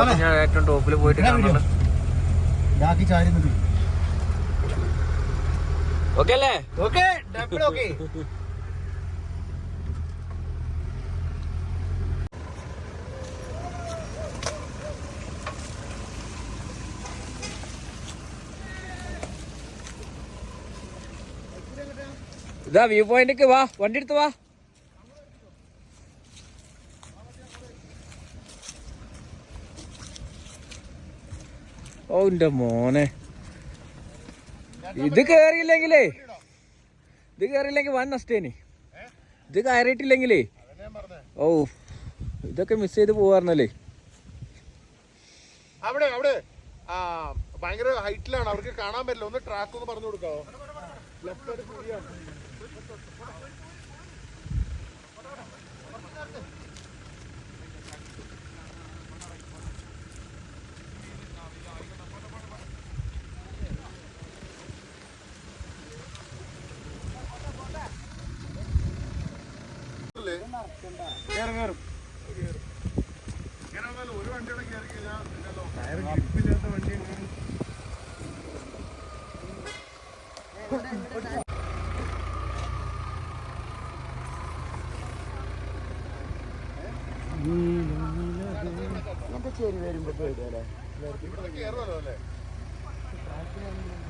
വ്യൂലേ ഞാൻ ഏറ്റവും ടോപ്പിൽ പോയിട്ട് ഓക്കെ അല്ലേ? Okay double okay. ഇതാ വ്യൂ പോയിന്റ് വാ വണ്ടി എടുത്ത് വാ. ഓ എന്റെ മോനെ. ഇത് കേറിയില്ലെങ്കിലേ. ഇത് കേറിയില്ലെങ്കിൽ വൻ നഷ്ടേനി. ഇത് കയറിയിട്ടില്ലെങ്കിലേ. ഓ ഇതൊക്കെ മിസ് ചെയ്ത് പോവാറുന്നല്ലേ അവിടെ അവിടെ. ഭയങ്കര ഹൈറ്റിലാണ്. അവർക്ക് കാണാൻ പറ്റില്ല. ഒന്ന് ട്രാക്ക് ഒന്ന് പറഞ്ഞു കൊടുക്കാവോ? ലെഫ്റ്റ് സൈഡ് കൂടിയാണ് ഒരു വണ്ടിയുടെ കയറി കഴിഞ്ഞാൽ ഗ്രിപ്പില്ലാത്ത വണ്ടി ഇവിടെ കയറുമല്ലോ അല്ലേ? പോ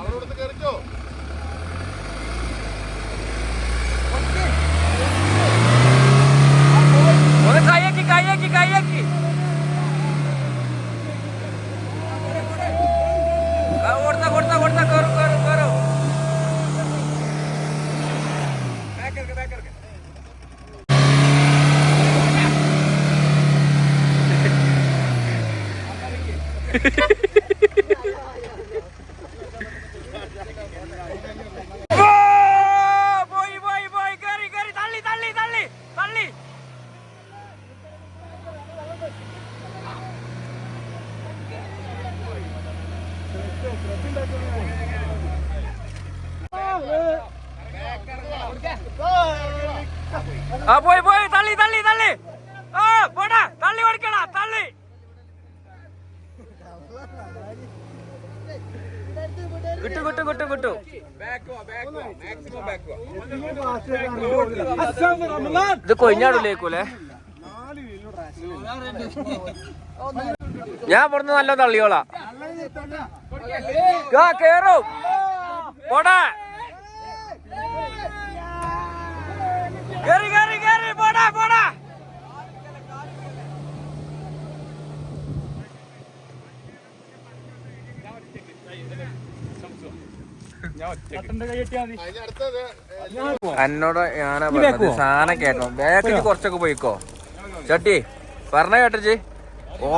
അവിടെ കയറിക്കോ ഒന്ന് കയ്യാക്കി കയ്യാക്കി കയ്യാക്കി ആ, കൊടുത്ത കൊടുത്ത കൊടുത്ത കയറും കയറും കയറും പോ! പോയി പോയി പോയി കയറി കയറി തള്ളി തള്ളി തള്ളി തള്ളി ആ പോയി പോയി. തള്ളി തള്ളി തള്ളി. ആ പോടാ. തള്ളി ഓടിക്കടാ. തള്ളി. കിട്ടു കിട്ടും കിട്ടും കിട്ടും ഇത് കൊയിഞ്ഞാടില്ലേക്കൂലേ ഞാൻ ഇവിടുന്ന് നല്ല തള്ളിയോളാ. കേറും. പോടാ. കേറി കേറി കേറി. പോടാ പോടാ. എന്നോട് ഞാനാ പറഞ്ഞത് സാധനം കേട്ടോ. ബാക്കിൽ കുറച്ചൊക്കെ പോയിക്കോ. ചട്ടി പറഞ്ഞ കേട്ടച്ചി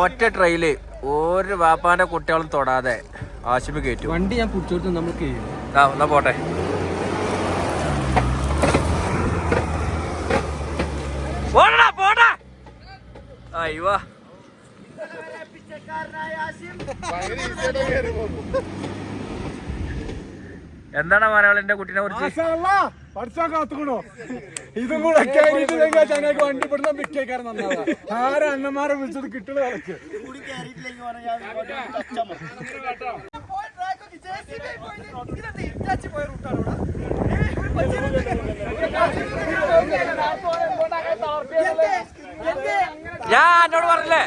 ഒറ്റ ട്രെയിൽ ഒരു വാപ്പാന്റെ കുട്ടികളും തൊടാതെ ആശുപത്രി കയറ്റും. വണ്ടി ഞാൻ പിടിച്ചോടുത്ത് നമുക്ക് ആ എന്നാ പോട്ടെ. പോടാ പോടാ. അയ്യോ ഭയങ്കര easy ആയിട്ട് കയറി പോകുന്നു. എന്താണ് പറയാനുള്ളത് എന്റെ കുട്ടീനെ കുറിച്ച്? പഠിച്ചാൻ കാത്തുക്കണോ? ഇതും കൂടെ ചങ്ങായിക്ക് വണ്ടി പെടുന്ന മിക്കേക്കാരൻ നന്നാവാ ആരെ അണ്ണന്മാരെ വിളിച്ചത്? കിട്ടുന്ന കളക്ക് ഞാൻ എന്നോട് പറഞ്ഞില്ലേ?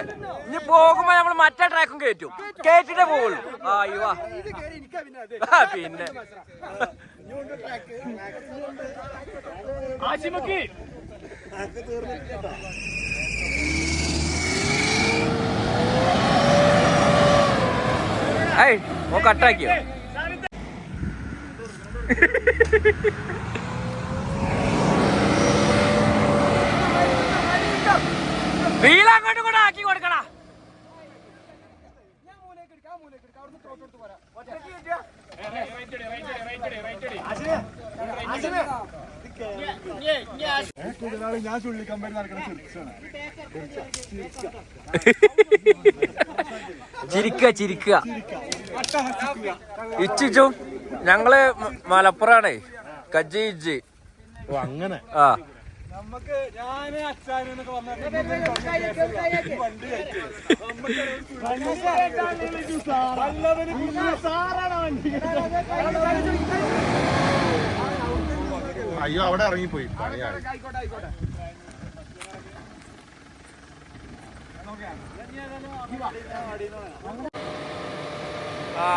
പോകുമ്പോ നമ്മൾ മറ്റേ ട്രാക്കും കേറ്റും. കയറ്റിട്ടേ പോകുള്ളൂ ആ അയ്യോ പിന്നെ ഏയ് ഓ കട്ടാക്കിയോ? വീലങ്ങോട്ടും കൂടെ ആക്കി ഞാൻ നടക്കുന്ന ചിരിച്ചാണ് ചിരിക്കുക. ചിരിക്കുക ഇച്ചിച്ചു ഞങ്ങൾ മലപ്പുറാണേ. കജ്ജി ഇജ്ജി. അങ്ങനെ. ആ. നമുക്ക് ഞാൻ അച്ഛനൊക്കെ അയ്യോ അവിടെ ഇറങ്ങിപ്പോയി. പണിയാണ് ആ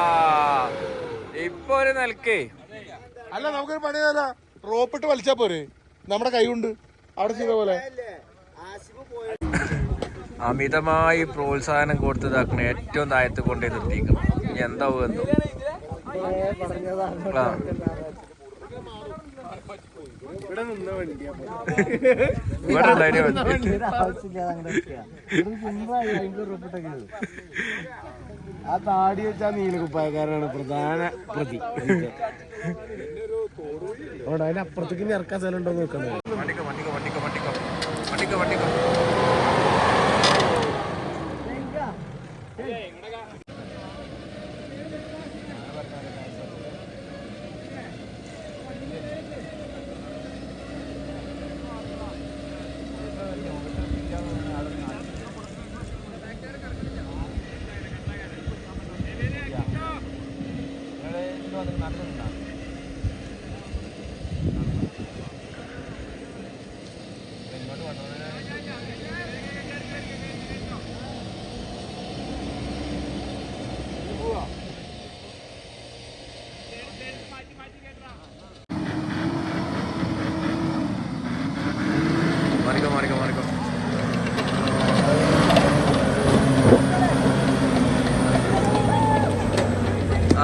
ഇപ്പൊ ഒരു നിലക്കേ. അല്ല നമുക്കൊരു പണി ചെയ്താല റോപ്പിട്ട് വലിച്ചാ പോരെ? നമ്മുടെ കൈ കൊണ്ട് അവിടെ ചെയ്ത പോലെ. അമിതമായി പ്രോത്സാഹനം കൊടുത്തതാക്കണ ഏറ്റവും താഴത്ത് കൊണ്ടേ നിർത്തിക്കണം ഇനി എന്താവും എന്തോ. ആ. ഇവിടെ നിന്ന വണ്ടിയാ. ആ താടി വെച്ചാ നീലകുപ്പായക്കാരാണ് പ്രധാന പ്രതി. അവിടെ അതിന്റെ അപ്പുറത്തേക്ക് ഇറക്കാൻ സ്ഥലം ഉണ്ടോ നോക്കുന്നത് വണ്ടിക്കോ വണ്ടിക്കോ വണ്ടിക്കോ വണ്ടിക്കോ വണ്ടിക്കോ വണ്ടിക്കോ.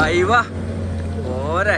അയ്യവ പോരെ.